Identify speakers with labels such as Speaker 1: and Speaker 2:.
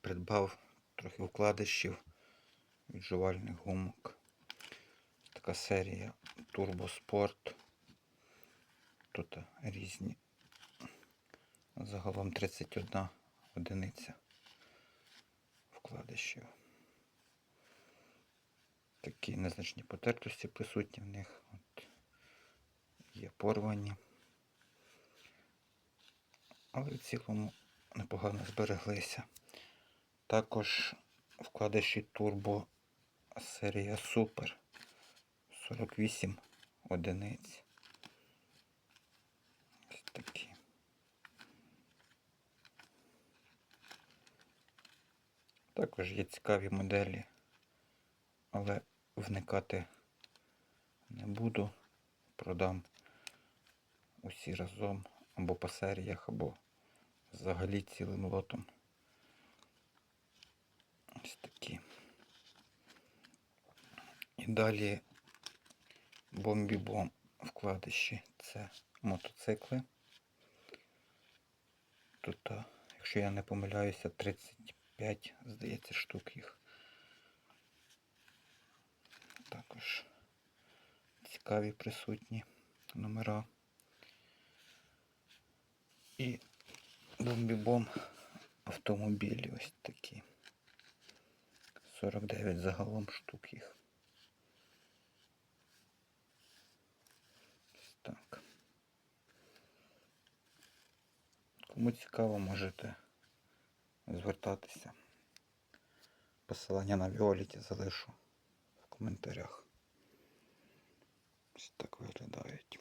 Speaker 1: придбав трохи вкладишів від жувальних гумок. Така серія Turbo Sport. Тут різні. Загалом 31 одиниця вкладишів. Такі незначні потертості присутні в них. От. Є порвані. Але в цілому непогано збереглися. Також вкладиші Turbo серія Super 48 одиниць. Ось такі. Також є цікаві моделі, але вникати не буду. Продам усі разом або по серіях, або взагалі цілим лотом. Ось такі. І далі бомбі-бом вкладиші. Це мотоцикли. Тут, якщо я не помиляюся, 35, здається, штук їх. Також цікаві присутні номера. І бомбі-бом автомобілі ось такі. 49 загалом штук їх. Ось Так. Кому цікаво, можете звертатися. Посилання на Віоліті залишу в коментарях. Ось так виглядають.